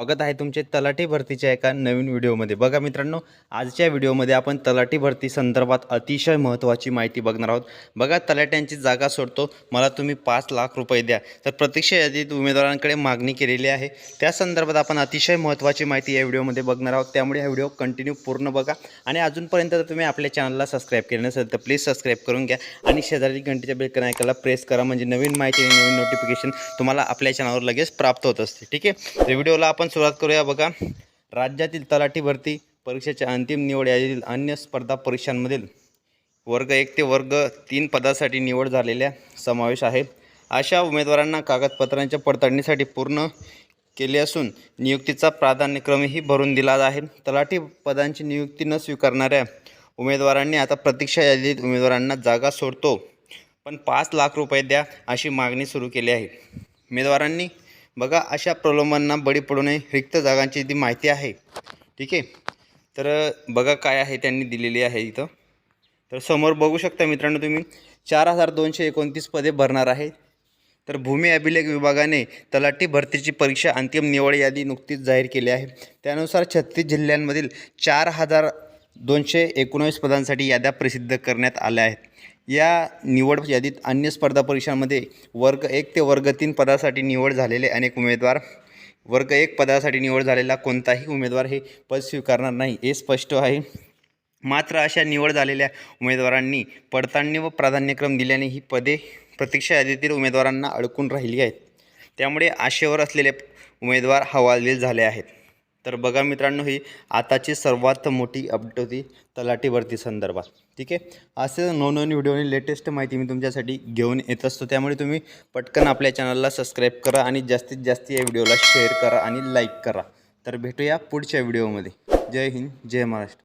स्वागत आहे तुमचे तलाठी भरतीच्या एका नवीन व्हिडिओमध्ये. बघा मित्रांनो आजच्या व्हिडिओमध्ये आपण तलाठी भरती संदर्भात अतिशय महत्त्वाची माहिती बघणार आहोत. बघा तलाट्यांची जागा सोडतो मला तुम्ही पाच लाख रुपये द्या. तर प्रतीक्षा यादीत उमेदवारांकडे मागणी केलेली आहे. त्या संदर्भात आपण अतिशय महत्त्वाची माहिती या व्हिडिओमध्ये बघणार आहोत. त्यामुळे हा व्हिडिओ कंटिन्यू पूर्ण बघा. आणि अजूनपर्यंत जर तुम्ही आपल्या चॅनलला सबस्क्राईब केलं नसेल तर प्लीज सबस्क्राईब करून घ्या. आणि शेजारी घंटेच्या बेल ऐकायला प्रेस करा म्हणजे नवीन माहिती आणि नवीन नोटिफिकेशन तुम्हाला आपल्या चॅनलवर लगेच प्राप्त होत असते. ठीक आहे? तर व्हिडिओला आपण सुरुवात करूया. बघा राज्यातील तलाठी भरती परीक्षेच्या अंतिम निवड यादीतील अन्य स्पर्धा परीक्षांमधील वर्ग एक ते वर्ग तीन पदासाठी निवड झालेल्या समावेश आहे. अशा उमेदवारांना कागदपत्रांच्या पडताळणीसाठी पूर्ण केले असून नियुक्तीचा प्राधान्यक्रमही भरून दिला आहे. तलाठी पदांची नियुक्ती न स्वीकारणाऱ्या उमेदवारांनी आता प्रतीक्षा यादीत उमेदवारांना जागा सोडतो. पण पाच लाख रुपये द्या अशी मागणी सुरू केली आहे. उमेदवारांनी बघा अशा प्रलोभांना बळी पडू नये रिक्त जागांची जी माहिती आहे ठीक आहे? तर बघा काय आहे त्यांनी दिलेली आहे इथं. तर समोर बघू शकता मित्रांनो तुम्ही चार हजार दोनशे एकोणतीस पदे भरणार आहे तर भूमी अभिलेख विभागाने तलाठी भरतीची परीक्षा अंतिम निवड यादी नुकतीच जाहीर केली आहे. त्यानुसार छत्तीस जिल्ह्यांमधील चार हजार दोनशे एकोणवीस पदांसाठी याद्या प्रसिद्ध करण्यात आल्या आहेत. या निवड यादीत अन्य स्पर्धा परीक्षांमध्ये वर्ग एक ते वर्ग तीन पदासाठी निवड झालेले अनेक उमेदवार. वर्ग एक पदासाठी निवड झालेला कोणताही उमेदवार हे पद स्वीकारणार नाही हे स्पष्ट आहे. मात्र अशा निवड झालेल्या उमेदवारांनी पडताळणी व प्राधान्यक्रम दिल्याने ही पदे प्रतीक्षा यादीतील उमेदवारांना अडकून राहिली आहेत. त्यामुळे आशेवर असलेले उमेदवार हवालदिल झाले आहेत. तर बघा मित्रांनो ही आताची सर्वात मोठी अपडेट होती तलाठी भरती संदर्भात. ठीक आहे? असे नवनवीन व्हिडिओ आणि लेटेस्ट माहिती मी तुमच्यासाठी घेऊन येत असतो. त्यामुळे तुम्ही पटकन आपल्या चॅनलला सबस्क्राईब करा आणि जास्तीत जास्त या व्हिडिओला शेअर करा आणि लाईक करा. तर भेटूया पुढच्या व्हिडिओमध्ये जय हिंद जय महाराष्ट्र.